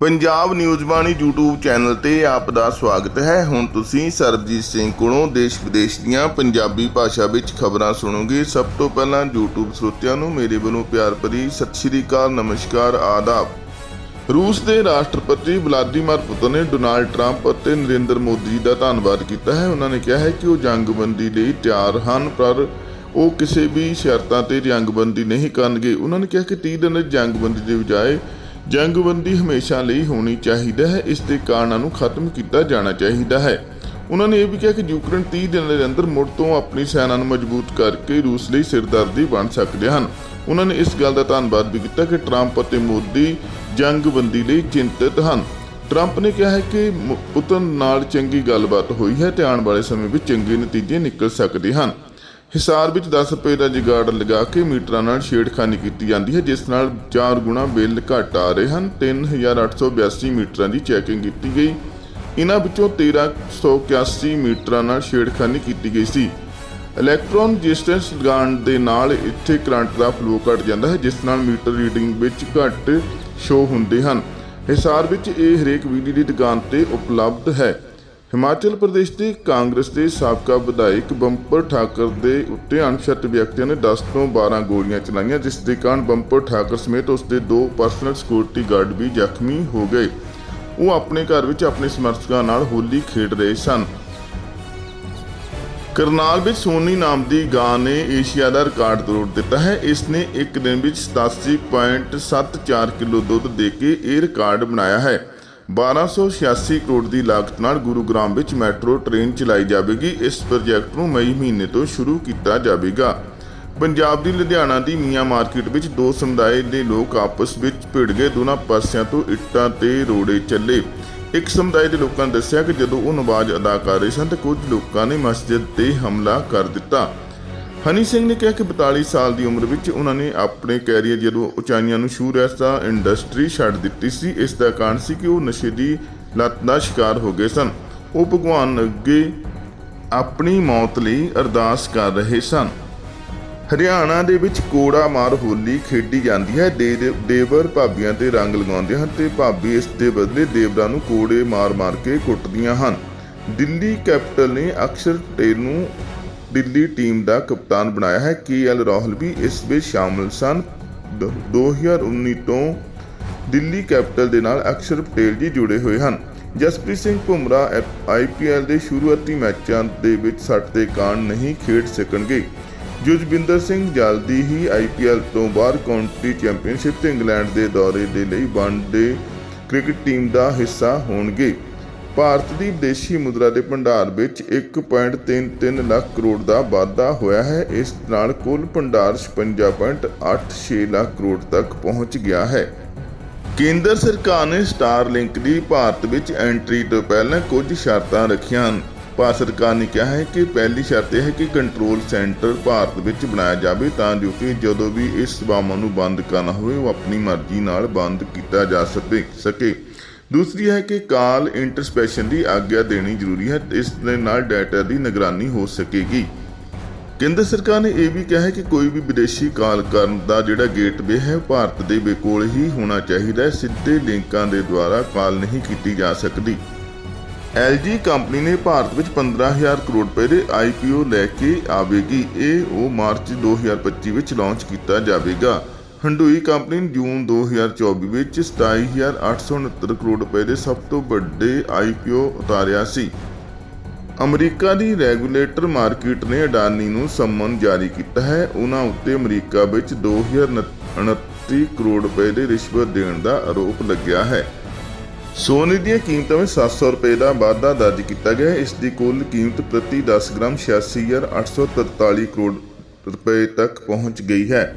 Punjab news Bani YouTube channel ਤੇ ਆਪ ਦਾ ਸਵਾਗਤ ਹੈ। ਹੁਣ ਤੁਸੀਂ ਸਰਬਜੀਤ ਸਿੰਘ ਕੋਲੋਂ ਦੇਸ਼ ਵਿਦੇਸ਼ ਦੀਆਂ ਪੰਜਾਬੀ ਭਾਸ਼ਾ ਵਿੱਚ ਖਬਰਾਂ ਸੁਣੋਗੇ। ਸਭ ਤੋਂ ਪਹਿਲਾਂ YouTube ਸਰੋਤਿਆਂ ਨੂੰ ਮੇਰੇ ਵੱਲੋਂ ਪਿਆਰ ਭਰੀ ਸਤਿ ਸ਼੍ਰੀ ਅਕਾਲ, ਨਮਸਕਾਰ, ਆਦਾਬ। ਰੂਸ ਦੇ ਰਾਸ਼ਟਰਪਤੀ ਵਲਾਦੀਮੀਰ ਪੁਤਿਨ ਨੇ ਡੋਨਾਲਡ ਟਰੰਪ ਅਤੇ ਨਰਿੰਦਰ ਮੋਦੀ ਦਾ ਧੰਨਵਾਦ ਕੀਤਾ ਹੈ। ਉਹਨਾਂ ਨੇ ਕਿਹਾ ਹੈ ਕਿ ਉਹ ਜੰਗਬੰਦੀ ਲਈ ਤਿਆਰ ਹਨ, ਪਰ ਉਹ ਕਿਸੇ ਵੀ ਸ਼ਰਤਾਂ ਤੇ ਜੰਗਬੰਦੀ ਨਹੀਂ ਕਰਨਗੇ। ਉਹਨਾਂ ਨੇ ਕਿਹਾ ਕਿ 30 ਦਿਨ ਜੰਗਬੰਦੀ ਦੇ ਬਜਾਏ ਜੰਗਬੰਦੀ ਹਮੇਸ਼ਾ ਲਈ ਹੋਣੀ ਚਾਹੀਦਾ ਹੈ, ਇਸ ਦੇ ਕਾਰਨਾਂ ਨੂੰ ਖਤਮ ਕੀਤਾ ਜਾਣਾ ਚਾਹੀਦਾ ਹੈ। ਉਹਨਾਂ ਨੇ ਇਹ ਵੀ ਕਿਹਾ ਕਿ ਯੂਕਰੇਨ 30 ਦਿਨਾਂ ਦੇ ਅੰਦਰ ਮੁੜ ਤੋਂ ਆਪਣੀ ਸੈਨਾ ਨੂੰ ਮਜ਼ਬੂਤ ਕਰਕੇ ਰੂਸ ਲਈ ਸਿਰਦਰਦੀ ਬਣ ਸਕਦੇ ਹਨ। ਉਹਨਾਂ ਨੇ ਇਸ ਗੱਲ ਦਾ ਧੰਨਵਾਦ ਵੀ ਕੀਤਾ ਕਿ ਟਰੰਪ ਅਤੇ ਮੋਦੀ ਜੰਗਬੰਦੀ ਲਈ ਚਿੰਤਤ ਹਨ। ਟਰੰਪ ਨੇ ਕਿਹਾ ਹੈ ਕਿ ਪੁਤਨ ਨਾਲ ਚੰਗੀ ਗੱਲਬਾਤ ਹੋਈ ਹੈ ਤੇ ਆਉਣ ਵਾਲੇ ਸਮੇਂ ਵਿੱਚ ਚੰਗੇ ਨਤੀਜੇ ਨਿਕਲ ਸਕਦੇ ਹਨ। ਹਿਸਾਰ ਵਿੱਚ 10 ਰੁਪਏ ਦਾ ਜਿਗਾੜ ਲਗਾ ਕੇ ਮੀਟਰਾਂ ਨਾਲ ਛੇੜਖਾਨੀ ਕੀਤੀ ਜਾਂਦੀ ਹੈ, ਜਿਸ ਨਾਲ 4 ਗੁਣਾ ਬਿੱਲ ਘੱਟ ਆ ਰਹੇ ਹਨ। 3882 ਮੀਟਰਾਂ ਦੀ ਚੈਕਿੰਗ ਕੀਤੀ ਗਈ। ਇਹਨਾਂ ਵਿੱਚੋਂ 1381 ਮੀਟਰਾਂ ਨਾਲ ਛੇੜਖਾਨੀ ਕੀਤੀ ਗਈ ਸੀ। ਇਲੈਕਟ੍ਰੋਨ ਰੈਜ਼ਿਸਟੈਂਸ ਲਗਾਉਣ ਦੇ ਨਾਲ ਇੱਥੇ ਕਰੰਟ ਦਾ ਫਲੋ ਘਟ ਜਾਂਦਾ ਹੈ, ਜਿਸ ਨਾਲ ਮੀਟਰ ਰੀਡਿੰਗ ਵਿੱਚ ਘੱਟ ਸ਼ੋ ਹੁੰਦੇ ਹਨ। ਹਿਸਾਰ ਵਿੱਚ ਇਹ ਹਰੇਕ ਬਿਜਲੀ ਦੀ ਦੁਕਾਨ ਤੇ ਉਪਲਬਧ ਹੈ। ਹਿਮਾਚਲ ਪ੍ਰਦੇਸ਼ ਦੇ ਕਾਂਗਰਸ ਦੇ ਸਾਬਕਾ ਵਿਧਾਇਕ ਬੰਪਰ ਠਾਕਰ ਦੇ ਉੱਤੇ ਅਣਛਤ ਵਿਅਕਤੀਆਂ ਨੇ 10 ਤੋਂ 12 ਗੋਲੀਆਂ ਚਲਾਈਆਂ, ਜਿਸ ਦੇ ਕਾਰਨ ਬੰਪਰ ਠਾਕਰ ਸਮੇਤ ਉਸ ਦੇ ਦੋ ਪਰਸਨਲ ਸਿਕਿਉਰਿਟੀ ਗਾਰਡ ਵੀ ਜ਼ਖਮੀ ਹੋ ਗਏ। ਉਹ ਆਪਣੇ ਘਰ ਵਿੱਚ ਆਪਣੇ ਸਮਰਥਕਾਂ ਨਾਲ ਹੋਲੀ ਖੇਡ ਰਹੇ ਸਨ। ਕਰਨਾਲ ਵਿੱਚ ਸੋਨੀ ਨਾਮ ਦੀ ਗਾਂ ਨੇ ਏਸ਼ੀਆ ਦਾ ਰਿਕਾਰਡ ਤੋੜ ਦਿੱਤਾ ਹੈ। ਇਸ ਨੇ ਇੱਕ ਦਿਨ ਵਿੱਚ 87.74 ਕਿਲੋ ਦੁੱਧ ਦੇ ਕੇ ਇਹ ਰਿਕਾਰਡ ਬਣਾਇਆ ਹੈ। 1286 ਕਰੋੜ ਦੀ ਲਾਗਤ ਨਾਲ ਗੁਰੂਗ੍ਰਾਮ ਵਿੱਚ ਮੈਟਰੋ ਟ੍ਰੇਨ ਚਲਾਈ ਜਾਵੇਗੀ। ਇਸ ਪ੍ਰੋਜੈਕਟ ਨੂੰ ਮਈ ਮਹੀਨੇ ਤੋਂ ਸ਼ੁਰੂ ਕੀਤਾ ਜਾਵੇਗਾ। ਪੰਜਾਬ ਦੀ ਲੁਧਿਆਣਾ ਦੀ ਮੀਆਂ ਮਾਰਕੀਟ ਵਿੱਚ ਦੋ ਸਮੁਦਾਇ ਦੇ ਲੋਕ ਆਪਸ ਵਿੱਚ ਭਿੜ ਗਏ। ਦੋਨਾਂ ਪਾਸਿਆਂ ਤੋਂ ਇੱਟਾਂ ਤੇ ਰੋੜੇ ਚੱਲੇ। ਇੱਕ ਸਮੁਦਾਇ ਦੇ ਲੋਕਾਂ ਨੇ ਦੱਸਿਆ ਕਿ ਜਦੋਂ ਉਹ ਨਮਾਜ਼ ਅਦਾ ਕਰ ਰਹੇ ਸਨ ਤਾਂ ਕੁਝ ਲੋਕਾਂ ਨੇ ਮਸਜਿਦ ਤੇ ਹਮਲਾ ਕਰ ਦਿੱਤਾ। ਹਨੀ ਸਿੰਘ ਨੇ ਕਿਹਾ ਕਿ 42 ਸਾਲ ਦੀ ਉਮਰ ਵਿੱਚ ਉਹਨਾਂ ਨੇ ਆਪਣੇ ਕੈਰੀਅਰ ਜਦੋਂ ਉਚਾਈਆਂ ਨੂੰ ਛੂ ਰਿਹਾ ਤਾਂ ਇੰਡਸਟਰੀ ਛੱਡ ਦਿੱਤੀ ਸੀ। ਇਸ ਦਾ ਕਾਰਨ ਸੀ ਕਿ ਉਹ ਨਸ਼ੇ ਦੀ ਲਤ ਦਾ ਸ਼ਿਕਾਰ ਹੋ ਗਏ ਸਨ। ਉਹ ਭਗਵਾਨ ਅੱਗੇ ਆਪਣੀ ਮੌਤ ਲਈ ਅਰਦਾਸ ਕਰ ਰਹੇ ਸਨ। ਹਰਿਆਣਾ ਦੇ ਵਿੱਚ ਕੋੜਾ ਮਾਰ ਹੋਲੀ ਖੇਡੀ ਜਾਂਦੀ ਹੈ। ਦੇ- ਦੇਵਰ ਭਾਬੀਆਂ ਤੇ ਰੰਗ ਲਗਾਉਂਦੇ ਹਨ ਤੇ ਭਾਬੀ ਇਸ ਦੇ ਬਦਲੇ ਦੇਵਰਾਂ ਨੂੰ ਕੋੜੇ ਮਾਰ-ਮਾਰ ਕੇ ਕੁੱਟਦੀਆਂ ਹਨ। ਦਿੱਲੀ ਕੈਪੀਟਲ ਨੇ ਅਕਸ਼ਰ ਪਟੇਲ ਨੂੰ ਦਿੱਲੀ ਟੀਮ ਦਾ ਕਪਤਾਨ ਬਣਾਇਆ ਹੈ। ਕੇਐਲ ਰਾਹੁਲ ਵੀ ਇਸ ਵਿੱਚ ਸ਼ਾਮਲ ਸਨ। ਦ- 2019 ਤੋਂ ਦਿੱਲੀ ਕੈਪੀਟਲ ਦੇ ਨਾਲ ਅਕਸ਼ਰ ਪਟੇਲ ਜੀ ਜੁੜੇ ਹੋਏ ਹਨ। ਜਸਪ੍ਰੀਤ ਸਿੰਘ ਭੁਮਰਾ ਆਈਪੀਐਲ ਦੇ ਸ਼ੁਰੂਆਤੀ ਮੈਚਾਂ ਦੇ ਵਿੱਚ ਸੱਟ ਦੇ ਕਾਰਨ ਨਹੀਂ ਖੇਡ ਸਕਣਗੇ। ਜੁਜਵਿੰਦਰ ਸਿੰਘ ਜਲਦੀ ਹੀ ਆਈਪੀਐਲ ਤੋਂ ਬਾਹਰ ਕਾਉਂਟੀ ਚੈਂਪੀਅਨਸ਼ਿਪ ਤੇ ਇੰਗਲੈਂਡ ਦੇ ਦੌਰੇ ਦੇ ਲਈ ਵਨਡੇ ਕ੍ਰਿਕਟ ਟੀਮ ਦਾ ਹਿੱਸਾ ਹੋਣਗੇ। ਭਾਰਤ ਦੀ ਵਿਦੇਸ਼ੀ ਮੁਦਰਾ ਦੇ ਭੰਡਾਰ ਵਿੱਚ 1.33 ਲੱਖ ਕਰੋੜ ਦਾ ਵਾਧਾ ਹੋਇਆ ਹੈ। ਇਸ ਨਾਲ ਕੁੱਲ ਭੰਡਾਰ 56.86 ਲੱਖ ਕਰੋੜ ਤੱਕ ਪਹੁੰਚ ਗਿਆ ਹੈ। ਕੇਂਦਰ ਸਰਕਾਰ ਨੇ ਸਟਾਰਲਿੰਕ ਦੀ ਭਾਰਤ ਵਿੱਚ ਐਂਟਰੀ ਤੋਂ ਪਹਿਲਾਂ ਕੁਝ ਸ਼ਰਤਾਂ ਰੱਖੀਆਂ ਹਨ। ਭਾਰਤ ਸਰਕਾਰ ਨੇ ਕਿਹਾ ਹੈ ਕਿ ਪਹਿਲੀ ਸ਼ਰਤ ਇਹ ਹੈ ਕਿ ਕੰਟਰੋਲ ਸੈਂਟਰ ਭਾਰਤ ਵਿੱਚ ਬਣਾਇਆ ਜਾਵੇ ਤਾਂ ਜੋ ਕਿ ਜਦੋਂ ਵੀ ਇਸ ਸੇਵਾਵਾਂ ਨੂੰ ਬੰਦ ਕਰਨਾ ਹੋਵੇ, ਉਹ ਆਪਣੀ ਮਰਜ਼ੀ ਨਾਲ ਬੰਦ ਕੀਤਾ ਜਾ ਸਕੇ ਸਕੇ। ਦੂਸਰੀ ਹੈ ਕਿ ਕਾਲ ਇੰਟਰਸਪੈਸ਼ਨ ਦੀ ਆਗਿਆ ਦੇਣੀ ਜ਼ਰੂਰੀ ਹੈ, ਇਸ ਦੇ ਨਾਲ ਡਾਟਾ ਦੀ ਨਿਗਰਾਨੀ ਹੋ ਸਕੇਗੀ। ਕੇਂਦਰ ਸਰਕਾਰ ਨੇ ਇਹ ਵੀ ਕਿਹਾ ਹੈ ਕਿ ਕੋਈ ਵੀ ਵਿਦੇਸ਼ੀ ਕਾਲ ਕਰਨ ਦਾ ਜਿਹੜਾ ਗੇਟਵੇ ਹੈ, ਉਹ ਭਾਰਤ ਦੇ ਵੇ ਕੋਲ ਹੀ ਹੋਣਾ ਚਾਹੀਦਾ ਹੈ, ਸਿੱਧੇ ਲਿੰਕਾਂ ਦੇ ਦੁਆਰਾ ਕਾਲ ਨਹੀਂ ਕੀਤੀ ਜਾ ਸਕਦੀ। LG ਕੰਪਨੀ ਨੇ ਭਾਰਤ ਵਿੱਚ 15000 ਕਰੋੜ ਰੁਪਏ ਦੇ IPO ਲੈ ਕੇ ਆਵੇਗੀ। ਇਹ ਉਹ ਮਾਰਚ 2025 ਵਿੱਚ ਲਾਂਚ ਕੀਤਾ ਜਾਵੇਗਾ। ਹੰਡੂਈ ਕੰਪਨੀ ਨੇ ਜੂਨ 2024 ਵਿੱਚ 27869 ਕਰੋੜ ਰੁਪਏ ਦੇ ਸਭ ਤੋਂ ਵੱਡੇ IPO ਉਤਾਰਿਆ ਸੀ। ਅਮਰੀਕਾ ਦੀ ਰੈਗੂਲੇਟਰ ਮਾਰਕੀਟ ਨੇ ਅਡਾਨੀ ਨੂੰ ਸੰਮਨ ਜਾਰੀ ਕੀਤਾ ਹੈ। ਉਹਨਾਂ ਉੱਤੇ ਅਮਰੀਕਾ ਵਿੱਚ 2029 ਕਰੋੜ ਰੁਪਏ ਦੇ ਰਿਸ਼ਵਤ ਦੇਣ ਦਾ ਆਰੋਪ ਲੱਗਿਆ ਹੈ। ਸੋਨੇ ਦੀਆਂ ਕੀਮਤਾਂ ਵਿੱਚ 700 ਰੁਪਏ ਦਾ ਵਾਧਾ ਦਰਜ ਕੀਤਾ ਗਿਆ ਹੈ। ਇਸ ਦੀ ਕੁੱਲ ਕੀਮਤ ਪ੍ਰਤੀ 10 ਗ੍ਰਾਮ 86843 ਕਰੋੜ ਰੁਪਏ ਤੱਕ ਪਹੁੰਚ ਗਈ ਹੈ।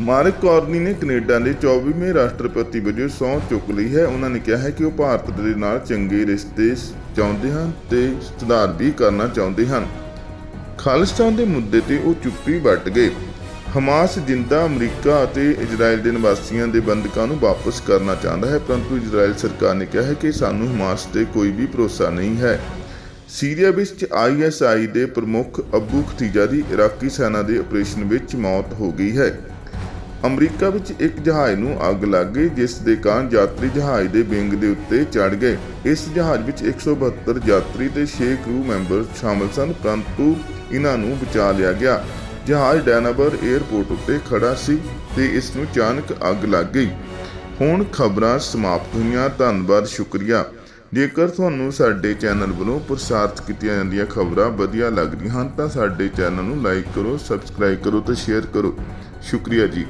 ਮਾਰਕ ਕਾਰਨੀ ਨੇ ਕੈਨੇਡਾ ਦੇ 24ਵੇਂ ਰਾਸ਼ਟਰਪਤੀ ਵਜੋਂ ਸਹੁੰ ਚੁੱਕ ਲਈ ਹੈ। ਉਹਨਾਂ ਨੇ ਕਿਹਾ ਹੈ ਕਿ ਉਹ ਭਾਰਤ ਦੇ ਨਾਲ ਚੰਗੇ ਰਿਸ਼ਤੇ ਚਾਹੁੰਦੇ ਹਨ ਤੇ ਸੁਧਾਰ ਵੀ ਕਰਨਾ ਚਾਹੁੰਦੇ ਹਨ। ਖਾਲਿਸਤਾਨ ਦੇ ਮੁੱਦੇ ਤੇ ਉਹ ਚੁੱਪੀ ਵੱਟ ਗਏ। ਹਮਾਸ ਜਿੰਦਾ ਅਮਰੀਕਾ ਅਤੇ ਇਜ਼ਰਾਈਲ ਦੇ ਨਿਵਾਸੀਆਂ ਦੇ ਬੰਦਕਾਂ ਨੂੰ ਵਾਪਸ ਕਰਨਾ ਚਾਹੁੰਦਾ ਹੈ, ਪਰੰਤੂ ਇਜ਼ਰਾਈਲ ਸਰਕਾਰ ਨੇ ਕਿਹਾ ਹੈ ਕਿ ਸਾਨੂੰ ਹਮਾਸ ਤੇ ਕੋਈ ਵੀ ਭਰੋਸਾ ਨਹੀਂ ਹੈ। ਸੀਰੀਆ ਵਿੱਚ ਆਈਐਸਆਈ ਦੇ ਪ੍ਰਮੁੱਖ ਅਬੂ ਖਤੀਜਾ ਦੀ ਇਰਾਕੀ ਸੈਨਾ ਦੇ ਆਪਰੇਸ਼ਨ ਵਿੱਚ ਮੌਤ ਹੋ ਗਈ ਹੈ। ਅਮਰੀਕਾ ਵਿੱਚ ਇੱਕ ਜਹਾਜ਼ ਨੂੰ ਅੱਗ ਲੱਗ ਗਈ, ਜਿਸ ਦੇ ਕਾਰਨ ਯਾਤਰੀ ਜਹਾਜ਼ ਦੇ ਵਿੰਗ ਦੇ ਉੱਤੇ ਚੜ ਗਏ। ਇਸ ਜਹਾਜ਼ ਵਿੱਚ 172 ਯਾਤਰੀ ਤੇ 6 ਕਰੂ ਮੈਂਬਰ ਸ਼ਾਮਲ ਸਨ, ਪਰੰਤੂ ਇਹਨਾਂ ਨੂੰ ਬਚਾ ਲਿਆ ਗਿਆ। ਜਹਾਜ਼ ਡੈਨਾਬਰ 에ਅਰਪੋਰਟ ਉੱਤੇ ਖੜਾ ਸੀ ਤੇ ਇਸ ਨੂੰ ਅਚਾਨਕ ਅੱਗ ਲੱਗ ਗਈ। ਹੁਣ ਖਬਰਾਂ ਸਮਾਪਤ ਹੋਈਆਂ, ਧੰਨਵਾਦ, ਸ਼ੁਕਰੀਆ। ਜੇਕਰ ਤੁਹਾਨੂੰ ਸਾਡੇ ਚੈਨਲ ਵੱਲੋਂ ਪ੍ਰਸਾਰਿਤ ਕੀਤੀਆਂ ਜਾਂਦੀਆਂ ਖਬਰਾਂ ਵਧੀਆ ਲੱਗਦੀਆਂ ਹਨ, ਤਾਂ ਸਾਡੇ ਚੈਨਲ ਨੂੰ ਲਾਈਕ ਕਰੋ, ਸਬਸਕ੍ਰਾਈਬ ਕਰੋ ਤੇ ਸ਼ੇਅਰ ਕਰੋ। ਸ਼ੁਕਰੀਆ ਜੀ।